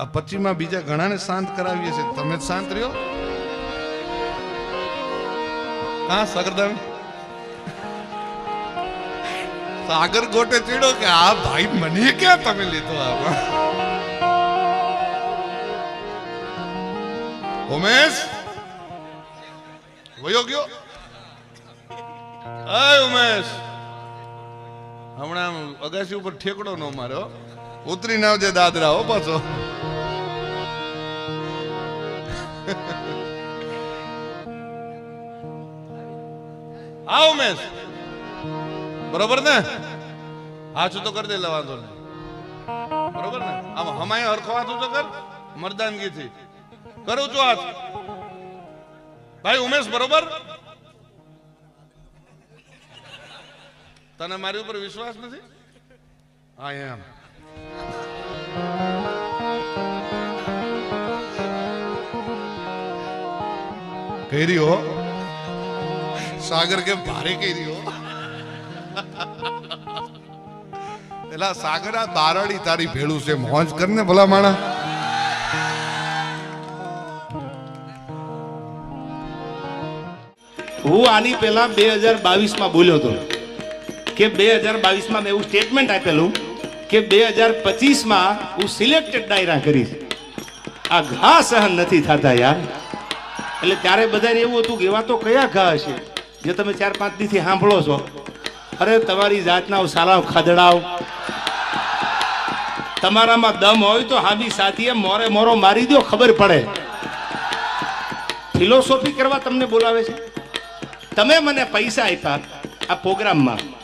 આ પચીમાં બીજા ઘણાને શાંત કરાવીએ છીએ. તમે શાંત રહ્યો. હા સગરદાન સાગર ગોટે ચીડો કે, આ ભાઈ મને ક્યાં તમે લીધો આમાં ઉમેશ? વયો ગયો? ઉમેશ! હમણાં અગાસી ઉપર ઠેકડો નો માર્યો. ઉતરી ના આવજે દાદરા હો પાછો. આવ ઉમેશ બરોબર ને? હાચું તો કરી દે વાંધો નહીં. બરોબર ને? આમ હમાય હરખો હાથું તો કર, મરદાનગીથી. કરું છું હાથ. ભાઈ ઉમેશ, બરોબર? તને મારી ઉપર વિશ્વાસ નથી? આઈ એમ કહી રહ્યો સાગર કે ભારે કહી રહ્યો એલા સાગર આ બારડી તારી ભેળું છે, મોજ કરને ભલા માણા. હું આની પહેલા બે હજાર બાવીસમાં બોલ્યો હતો. કે બે હજાર બાવીસમાં મેં એવું સ્ટેટમેન્ટ આપેલું કે બે હજાર પચીસમાં હું સિલેક્ટેડ ડાયરા કરીશ. આ ઘા સહન નથી થતા યાર. એટલે ત્યારે બધાને એવું હતું કે એવા તો કયા ઘા હશે? જે તમે ચાર પાંચ દીથી સાંભળો છો. અરે, તમારી જાતના સાલાવ ખાદડાવ તમારામાં દમ હોય તો હાબી સાથીએ મોરે મોરો મારી દો ખબર પડે. ફિલોસોફી કરવા તમને બોલાવે છે? તમે મને પૈસા આપ્યા આ પ્રોગ્રામમાં.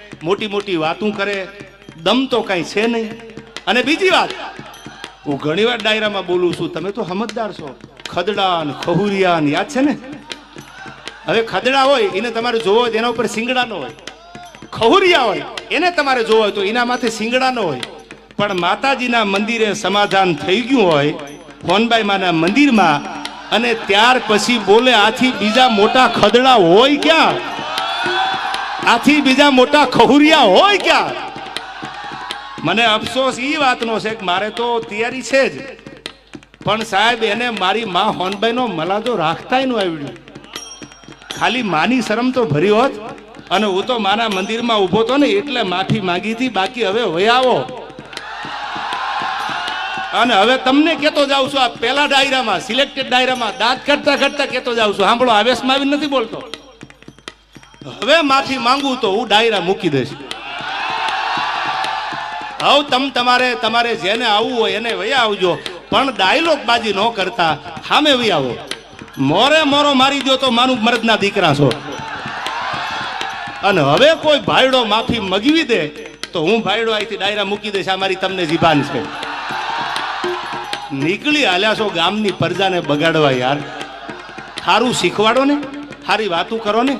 મોટી મોટી વાતું કરે, દમ તો કાંઈ છે નહીં. અને બીજી વાત, હું ઘણી વાર ડાયરામાં બોલું છું, તમે તો સમજદાર છો. ખદડા ને ખહુરિયા ને યાદ છે ને? હવે ખદડા હોય, એને તમારે જોવો હોય એના ઉપર સિંગડા ન હોય. ખહુરિયા હોય, એને તમારે જોવો હોય તો એના માથે સિંગડા ન હોય. પણ માતાજીના મંદિરે સમાધાન થઈ ગયું હોય ફોનબાઈ માના મંદિરમાં, અને ત્યાર પછી બોલે આથી બીજા મોટા ખદડા હોય ક્યાં? આથી બીજા મોટા ખહુરિયા હોય ક્યાં? મને અફસોસ એ વાતનો છે કે મારે તો તૈયારી છે જ. પણ સાહેબ, એને મારી માં હોનબાઈનો મલાજો રાખતાયનું આવડ્યું. ખાલી માની શરમ તો ભરી હોત. અને હું તો મારા મંદિરમાં ઊભો તો ને એટલે માફી માંગી હતી, બાકી હવે વહી આવો. અને હવે તમને કેતો જાઉં છું, આ પેલા ડાયરામાં, સિલેક્ટેડ ડાયરામાં, દાંત કરતા કરતા કેતો જાઉં છું. સાંભળો આવેશમાં આવી નથી બોલતો. હવે માફી માંગુ તો હું ડાયરા મૂકી દઈશ. હવે તમ તમારે તમારે જેને આવવું હોય એને વયા આવજો. પણ ડાયલોગ બાજી ન કરતા. સામે વહી આવો. મોરે મોરો મારી દો તો મારું મરદના દીકરા છો. અને હવે કોઈ ભાઈડો માફી મગવી દે તો હું ભાઈડો અહીંથી ડાયરા મૂકી દઈશ. આ મારી તમને જીભાન છે. નીકળી હાલ્યા છો ગામની પ્રજાને બગાડવા યાર. સારું શીખવાડો ને સારી વાતું કરો ને.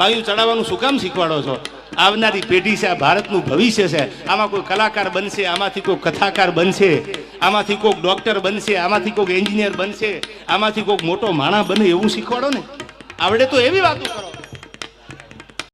બાયું ચડાવવાનું શું કામ શીખવાડો છો? આવનારી પેઢી છે, આ ભારતનું ભવિષ્ય છે. આમાં કોઈ કલાકાર બનશે, આમાંથી કોઈ કથાકાર બનશે, આમાંથી કોઈક ડોક્ટર બનશે, આમાંથી કોઈક એન્જિનિયર બનશે, આમાંથી કોઈક મોટો માણસ બને એવું શીખવાડો ને? આવડે તો એવી વાતો કરો.